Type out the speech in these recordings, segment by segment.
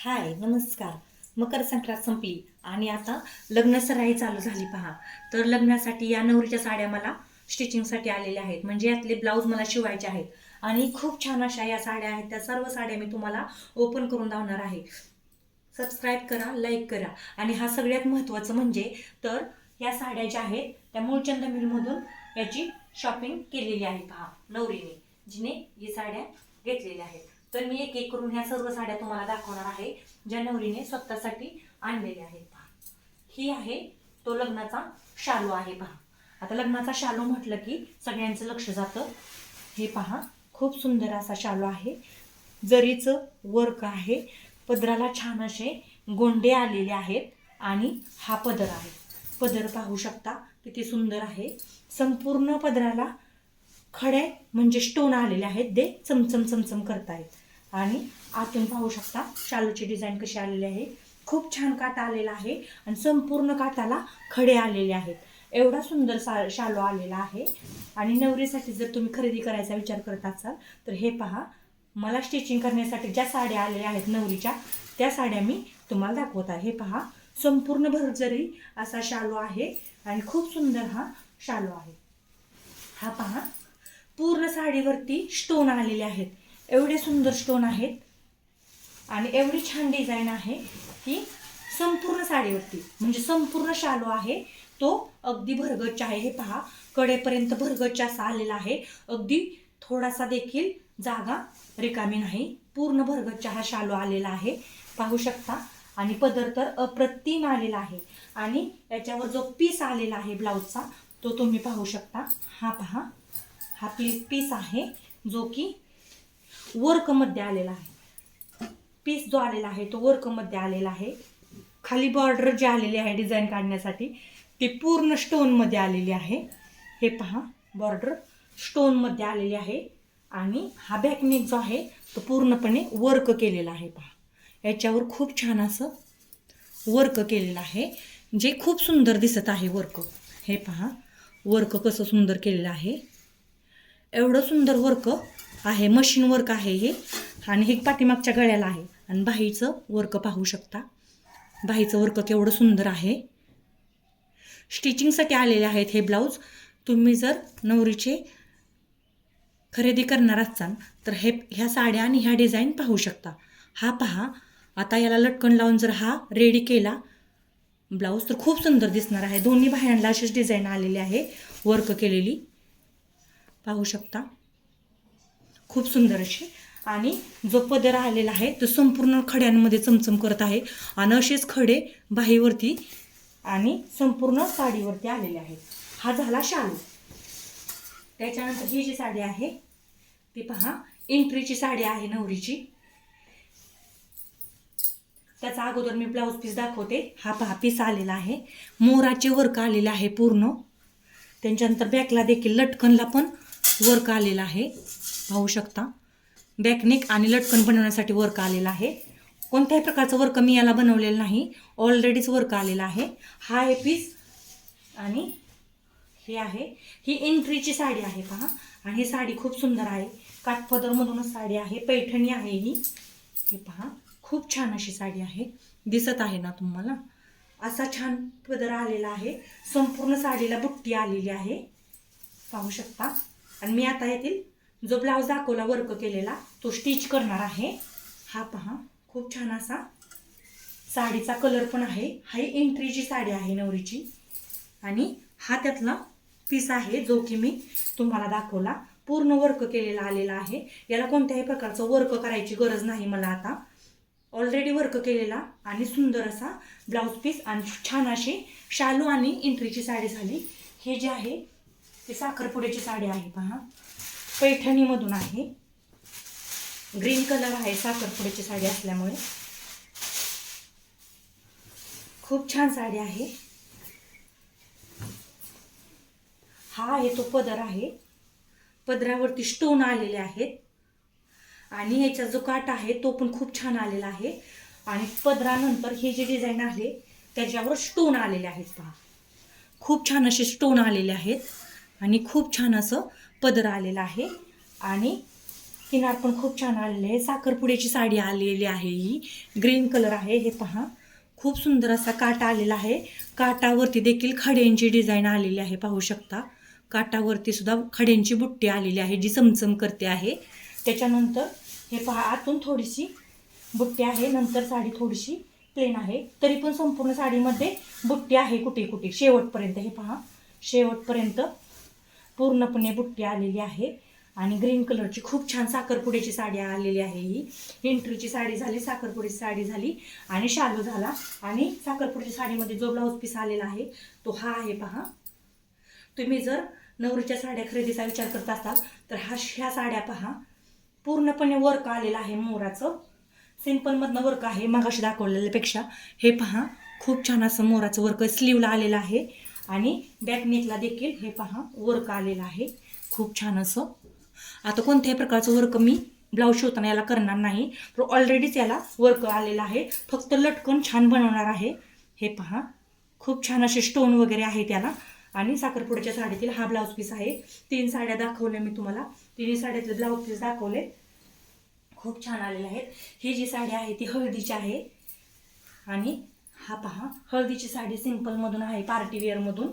हाय नमस्कार. मकर संक्रांत संपली आणि आता लग्न सराई चालू झाली पहा. तर लग्नासाठी या नवरीच्या साड्या मला स्टिचिंगसाठी आलेल्या आहेत. म्हणजे यातले ब्लाऊज मला शिवायचे आहेत. आणि खूप छान अशा या साड्या आहेत. त्या सर्व साड्या मी तुम्हाला ओपन करून लावणार आहे. सबस्क्राईब करा लाईक करा. आणि हा सगळ्यात महत्त्वाचं म्हणजे तर या साड्या ज्या आहेत त्या मूळचंद मिलमधून याची शॉपिंग केलेली आहे पहा नवरीने जिने ही साड्या घेतलेल्या आहेत. तर मी एक एक करून ह्या सर्व साड्या तुम्हाला दाखवणार आहे ज्या नवरीने स्वतःसाठी आणलेल्या आहेत. पहा ही आहे तो लग्नाचा शालू आहे पहा. आता लग्नाचा शालू म्हटलं की सगळ्यांचं लक्ष जातं. हे पहा खूप सुंदर असा शालू आहे. जरीचं वर्क आहे पदराला छान असे गोंडे आलेले आहेत आणि हा पदर आहे. पदर पाहू शकता किती सुंदर आहे. संपूर्ण पदराला खडे म्हणजे स्टोन आलेले आहेत ते चमचम चमचम करतायत. आणि आतून पाहू शकता शालूची डिझाईन कशी आलेली आहे. खूप छान काटा आलेला आहे आणि संपूर्ण काटाला खडे आलेले आहेत. एवढा सुंदर सा शालू आलेला आहे. आणि नवरीसाठी जर तुम्ही खरेदी करायचा विचार करत असाल तर हे पहा. मला स्टिचिंग करण्यासाठी ज्या साड्या आलेल्या आहेत नवरीच्या त्या साड्या मी तुम्हाला दाखवत आहे. हे पहा. संपूर्ण भरजरी असा शालू आहे आणि खूप सुंदर हा शालू आहे. हा पहा. पूर्ण साडीवरती स्टोन आलेले आहेत. एवढे सुंदर स्टोन आहेत. आणि एवढी छान डिझाईन आहे की संपूर्ण साडीवरती म्हणजे संपूर्ण शालू आहे. तो अगदी भरगच्च आहे. हे पहा कडेपर्यंत भरगच्च असा आलेला आहे. अगदी थोडासा देखील जागा रिकामी नाही. पूर्ण भरगच्च हा शालू आलेला आहे. पाहू शकता. आणि पदर तर अप्रतिम आलेला आहे. आणि याच्यावर जो पीस आलेला आहे ब्लाऊजचा तो तुम्ही पाहू शकता. हा पहा हा पीस पीस आहे जो की वर्कमध्ये आलेला आहे. पीस जो आलेला आहे तो वर्कमध्ये आलेला आहे. खाली बॉर्डर जे आलेली आहे डिझाईन काढण्यासाठी ती पूर्ण स्टोनमध्ये आलेली आहे. हे पहा बॉर्डर स्टोनमध्ये आलेली आहे. आणि हा बॅकनेक जो आहे तो पूर्णपणे वर्क केलेला आहे. पहा याच्यावर खूप छान असं वर्क केलेलं आहे. जे खूप सुंदर दिसत आहे वर्क हे पहा वर्क कसं सुंदर केलेलं आहे. एवढं सुंदर वर्क आहे. मशीन वर्क आहे हे. आणि हे पाठीमागच्या गळ्याला आहे. आणि बाहीचं वर्क पाहू शकता. बाहीचं वर्क केवढं सुंदर आहे. स्टिचिंगसाठी आलेले आहेत हे ब्लाऊज तुम्ही जर नवरीचे खरेदी करणार असाल तर हे ह्या साड्या आणि ह्या डिझाईन पाहू शकता. हा पहा. आता याला लटकन लावून जर हा रेडी केला ब्लाऊज तर खूप सुंदर दिसणार आहे. दोन्ही बाह्यांना अशीच डिझाईन आलेली आहे. वर्क केलेली. पाहू शकता. खूप सुंदर अशी. आणि जो पदर आलेला आहे तो संपूर्ण खड्यांमध्ये चमचम करत आहे. आणि असेच खडे बाहीवरती आणि संपूर्ण साडीवरती आलेले आहेत. हा झाला शालू. त्याच्यानंतर ही जी साडी आहे ती पहा एंट्रीची साडी आहे नवरीची. त्याचा अगोदर मी ब्लाऊज पीस दाखवते. हा पहा पीस आलेला आहे. मोराचे वर्क आलेलं आहे पूर्ण. त्यांच्यानंतर बॅकला देखील लटकनला पण वर्क आलेला आहे. पाहू शकता. बॅकनेक आणि लटकन बनवण्यासाठी वर्क आलेला आहे. कोणत्याही प्रकारचं वर्क मी याला बनवलेलं नाही. ऑलरेडीच वर्क आलेला आहे. हा हे पीस आणि हे आहे. ही एंट्रीची साडी आहे पहा. आणि ही साडी खूप सुंदर आहे. काठपदरमधूनच साडी आहे. पैठणी आहे ही. हे पहा. खूप छान अशी साडी आहे. दिसत आहे ना तुम्हाला? असा छान पदर आलेला आहे. संपूर्ण साडीला बुट्टी आलेली आहे. पाहू शकता. आणि मी आता येथील जो ब्लाऊज दाखवला वर्क केलेला तो स्टिच करणार आहे. हा पहा खूप छान असा साडीचा कलर पण आहे. हा एंट्रीची साडी आहे नवरीची. आणि हा त्यातला पीस आहे जो की मी तुम्हाला दाखवला. पूर्ण वर्क केलेला आलेला आहे. याला कोणत्याही प्रकारचं वर्क करायची गरज नाही मला आता. ऑलरेडी वर्क केलेला आणि सुंदर असा ब्लाऊज पीस आणि छान अशी शालू आणि एंट्रीची साडी झाली. हे जे आहे ते साखरपुड्याची साडी आहे पहा. पैठणीमधून आहे. ग्रीन कलर आहे साखरपुड्याची साडी असल्यामुळे. खूप छान साडी आहे. हा आहे तो पदर आहे. पदरावरती स्टोन आलेले आहेत. आणि याचा जो काट आहे तो पण खूप छान आलेला आहे. आणि पदरानंतर हे जे डिझाईन आहे त्याच्यावर स्टोन आलेले आहेत पहा. खूप छान असे स्टोन आलेले आहेत. आणि खूप छान असं पदर आलेला आहे. आणि किनार पण खूप छान आलेले आहे. साखरपुड्याची साडी आलेली आहे ही. ग्रीन कलर आहे. हे पहा. खूप सुंदर असा काटा आलेला आहे. काटावरती देखील खड्यांची डिझाईन आलेली आहे. पाहू शकता. काटावरती सुद्धा खड्यांची बुट्टी आलेली आहे जी चमचम करते आहे. त्याच्यानंतर हे पहा आतून थोडीशी बुट्टी आहे. नंतर साडी थोडीशी प्लेन आहे. तरी पण संपूर्ण साडीमध्ये बुट्टी आहे कुठे कुठे शेवटपर्यंत. हे पहा. शेवटपर्यंत पूर्णपणे बुट्टी आलेली आहे. आणि ग्रीन कलरची खूप छान साखरपुड्याची साडी आलेली आहे ही. एंट्रीची साडी झाली साखरपुड्याची साडी झाली. आणि शालू झाला. आणि साखरपुडीच्या साडीमध्ये जो ब्लाऊज पीस आलेला आहे तो हा आहे पहा. तुम्ही जर नवरीच्या साड्या खरेदीचा विचार करत असाल तर हा ह्या साड्या पहा. पूर्णपणे वर्क आलेलं आहे मोराचं. सिम्पलमधनं वर्क आहे मगाशी दाखवलेल्यापेक्षा. हे पहा. खूप छान असं मोराचं वर्क स्लीवला आलेलं आहे. आणि बॅकनेकला देखील हे पहा वर्क आलेलं आहे. खूप छान असं. आता कोणत्याही प्रकारचं वर्क मी ब्लाऊज शिवताना याला करणार नाही. तर ऑलरेडीच याला वर्क आलेलं आहे. फक्त लटकन छान बनवणार आहे. हे पहा खूप छान असे स्टोन वगैरे आहे त्याला. आणि साखरपुड्याच्या साडीतील हा ब्लाऊज पीस आहे. तीन साड्या दाखवल्या मी तुम्हाला. तिन्ही साड्यातले ब्लाऊज पीस दाखवले. खूप छान आलेले आहेत. ही जी साडी आहे ती हळदीची आहे. आणि हा पहा हळदीची साडी सिंपलमधून आहे पार्टी वेअरमधून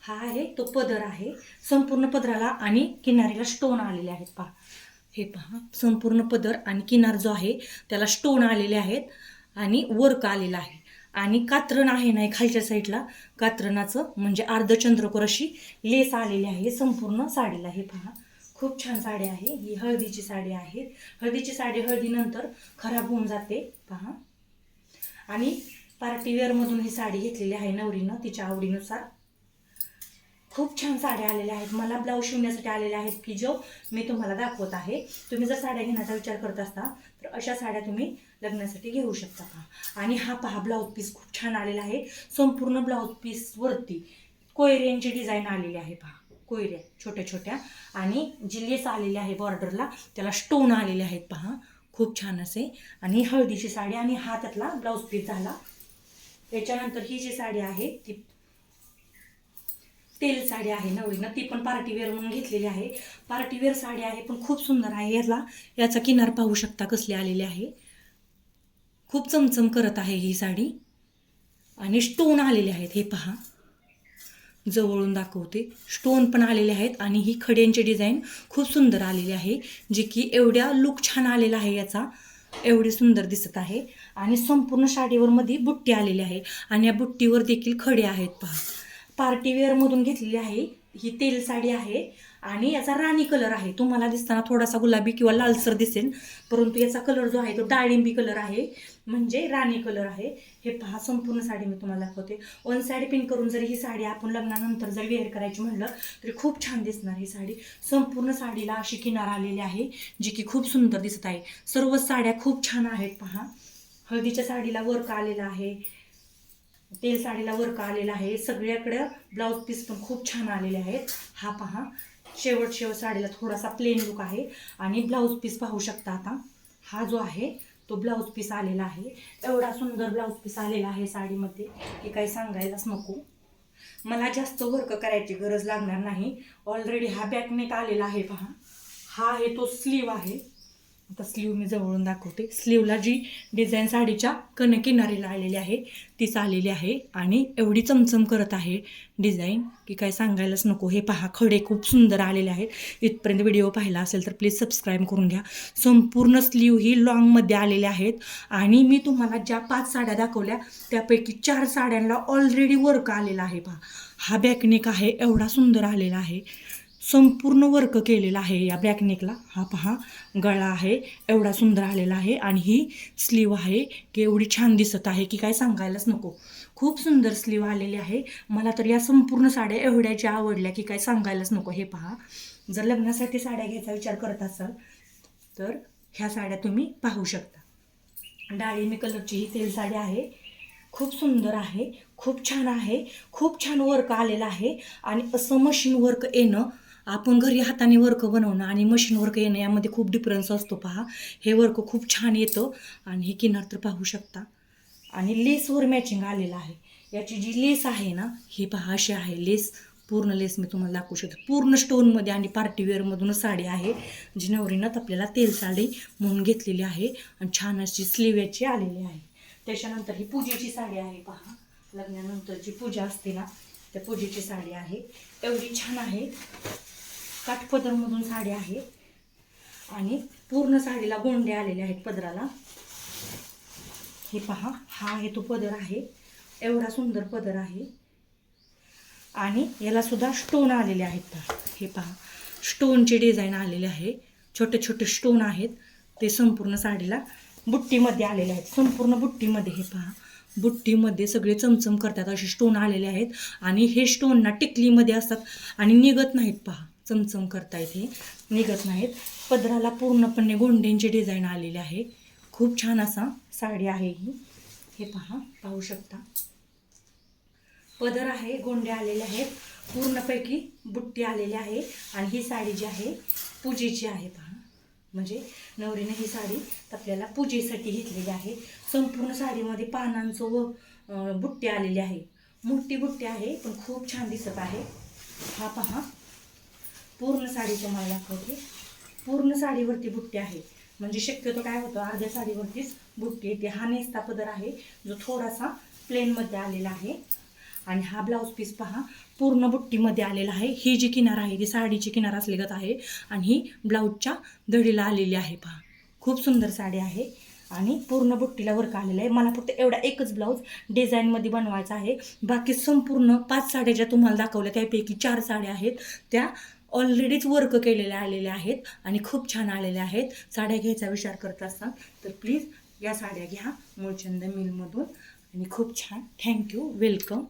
हा आहे तो पदर आहे संपूर्ण पदराला आणि किनारीला स्टोन आलेले आहेत पहा. हे पहा संपूर्ण पदर आणि किनार जो आहे त्याला स्टोन आलेले आहेत आणि वर्क आलेला आहे. आणि कात्रण आहे नाही खालच्या साईडला कात्रणाचं म्हणजे अर्धचंद्रकोर अशी लेस आलेली आहे संपूर्ण साडीला. हे पहा खूप छान साडी आहे ही हळदीची साडी आहे. हळदीची साडी हळदीनंतर खराब होऊन जाते पहा. आणि पार्टी वेअरमधून ही साडी घेतलेली आहे नवरीनं तिच्या आवडीनुसार. खूप छान साड्या आलेल्या आहेत. मला ब्लाऊज शिवण्यासाठी आलेल्या आहेत की जो मी तुम्हाला दाखवत आहे. तुम्ही जर साड्या घेण्याचा विचार करत असता तर अशा साड्या तुम्ही लग्नासाठी घेऊ शकता का? आणि हा पहा ब्लाऊज पीस खूप छान आलेला आहे. संपूर्ण ब्लाऊज पीसवरती कोयऱ्यांची डिझाईन आलेली आहे पहा. कोयऱ्या छोट्या छोट्या आणि जी लेस आलेली आहे बॉर्डरला त्याला स्टोन आलेले आहेत पहा. खूप छान असे. आणि हळदीची साडी आणि हा त्यातला ब्लाऊज पीस झाला. त्याच्यानंतर ही जी साडी आहे ती तेल साडी आहे नवरीनं. ती पण पार्टीवेअर म्हणून घेतलेली आहे. पार्टीवेअर साडी आहे पण खूप सुंदर आहे याला. याचा किनार पाहू शकता कसले आलेले आहे. खूप चमचम करत आहे ही साडी. आणि स्टोन आलेले आहेत हे पहा. जवळून दाखवते. स्टोन पण आलेले आहेत आणि ही खड्यांची डिझाईन खूप सुंदर आलेली आहे जी की एवढ्या लुक छान आलेला आहे याचा. एवढी सुंदर दिसत आहे. आणि संपूर्ण साडीवर मध्ये बुट्टी आलेली आहे आणि या बुट्टीवर देखील खडे आहेत पहा. पार्टीवेअरमधून घेतलेली आहे ही तेल साडी आहे आणि याचा राणी कलर आहे. तुम्हाला दिसताना थोडासा गुलाबी किंवा लालसर दिसेल परंतु याचा कलर जो आहे तो डाळिंबी कलर आहे. म्हणजे राणी कलर आहे. हे पहा संपूर्ण साडी मी तुम्हाला दाखवते. वन साईड पिन करून जर ही साडी आपण लग्नानंतर जर वेअर करायची म्हणलं तरी खूप छान दिसणार ही साडी. संपूर्ण साडीला अशी किनार आलेली आहे जी की खूप सुंदर दिसत आहे. सर्व साड्या खूप छान आहेत पहा. हळदीच्या साडीला वर्क आलेला आहे. तेल साडीला वर्क आलेला आहे. सगळ्याकडं ब्लाऊज पीस पण खूप छान आलेले आहेत. हा पहा शेवट शेवट साडीला थोडासा प्लेन लुक आहे. आणि ब्लाऊज पीस पाहू शकता आता. हा जो आहे तो ब्लाऊज पीस आलेला आहे. एवढा सुंदर ब्लाऊज पीस आलेला आहे साडीमध्ये. हे काही सांगायलाच नको. मला जास्त वर्क करायची गरज लागणार नाही. ऑलरेडी हा बॅकनेक आलेला आहे पहा. हा आहे तो स्लीव आहे. आता स्लीव मी जवळून दाखवते. स्लीवला जी डिझाईन साडीच्या कनकिनारीला आलेली आहे तीच आलेली आहे आणि एवढी चमचम करत आहे डिझाईन की काय सांगायलाच नको. हे पहा खडे खूप सुंदर आलेले आहेत. इथपर्यंत व्हिडिओ पाहिला असेल तर प्लीज सबस्क्राईब करून घ्या. संपूर्ण स्लीव ही लॉंगमध्ये आलेल्या आहेत आणि मी तुम्हाला ज्या पाच साड्या दाखवल्या त्यापैकी चार साड्यांना ऑलरेडी वर्क आलेला आहे पहा. हा बॅकनेक आहे एवढा सुंदर आलेला आहे. संपूर्ण वर्क केलेला आहे या ब्लॅकनेकला हा पहा गळा आहे एवढा सुंदर आलेला आहे आणि ही स्लीव आहे. की एवढी छान दिसत आहे की काय सांगायलाच नको. खूप सुंदर स्लीव आलेली आहे. मला तर या संपूर्ण साड्या एवढ्या ज्या आवडल्या की काय सांगायलाच नको. हे पहा जर लग्नासाठी साड्या घ्यायचा विचार करत असाल तर ह्या साड्या तुम्ही पाहू शकता. डाळिंबी कलरची ही तेल साडी आहे. खूप सुंदर आहे खूप छान आहे खूप छान वर्क आलेलं आहे आणि असं मशीन वर्क येणं आपण घरी हाताने वर्क बनवणं आणि मशीन वर्क येणं यामध्ये खूप डिफरन्स असतो पहा. हे वर्क खूप छान येतं आणि हे किनार तर पाहू शकता. आणि लेसवर मॅचिंग आलेलं आहे. याची जी लेस आहे ना हे पहा अशी आहे. लेस पूर्ण लेस मी तुम्हाला दाखवू शकते. पूर्ण स्टोनमध्ये आणि पार्टीवेअरमधून साडी आहे जी नवरीनं आपल्याला तेल साडी म्हणून घेतलेली आहे आणि छान अशी स्लीव याची आलेली आहे. त्याच्यानंतर ही पूजेची साडी आहे पहा. लग्नानंतरची पूजा असते ना त्या पूजेची साडी आहे. एवढी छान आहे. काठपदरमधून साडी आहे आणि पूर्ण साडीला गोंडे आलेले आहेत पदराला. हे पहा हा आहे तो पदर आहे. एवढा सुंदर पदर आहे. आणि याला सुद्धा स्टोन आलेले आहेत. पहा हे पहा स्टोनचे डिझाईन आलेले आहे. छोटे छोटे स्टोन आहेत. ते संपूर्ण साडीला बुट्टीमध्ये आलेले आहेत. संपूर्ण बुट्टीमध्ये हे पहा बुट्टीमध्ये सगळे चमचम करतात असे स्टोन आलेले आहेत. आणि हे स्टोन ना टिकलीमध्ये असतात आणि निघत नाहीत पहा. चमचम करता हे निघत नाहीत. पदराला पूर्णपणे गोंड्यांची डिझाईन आलेली आहे. खूप छान असा साडी आहे ही. हे पहा पाहू शकता. पदर आहे गोंडे आलेले आहेत. पूर्णपैकी बुट्टी आलेली आहे आणि ही साडी जी आहे पूजेची आहे पहा. म्हणजे नवरीने ही साडी आपल्याला पूजेसाठी घेतलेली आहे. संपूर्ण साडीमध्ये पानांचं व बुट्टी आलेली आहे. मोठी बुट्टी आहे पण खूप छान दिसत आहे. हा पहा. पूर्ण साडी तुम्हाला दाखवते पूर्ण साडीवरती बुट्टी आहे म्हणजे शक्यतो काय होतं अर्ध्या साडीवरतीच बुट्टी येते हा नेसता पदर आहे जो थोडासा प्लेनमध्ये आलेला आहे. आणि हा ब्लाऊज पीस पहा पूर्ण बुट्टीमध्ये आलेला आहे. ही जी किनार आहे ती साडीची किनार असलीगत आहे. आणि ही ब्लाऊजच्या दडीला आलेली आहे पहा. खूप सुंदर साडी आहे. आणि पूर्ण बुट्टीला वर्क आलेलं आहे. मला फक्त एवढा एकच ब्लाऊज डिझाईनमध्ये बनवायचा आहे. बाकी संपूर्ण पाच साड्या ज्या तुम्हाला दाखवल्या त्यापैकी चार साड्या आहेत. त्या ऑलरेडीच वर्क केलेले आलेले आहेत आणि खूप छान आलेल्या आहेत. साड्या घ्यायचा विचार करत असाल तर प्लीज या साड्या घ्या. मूळचंद मिलमधून. आणि खूप छान. Thank you welcome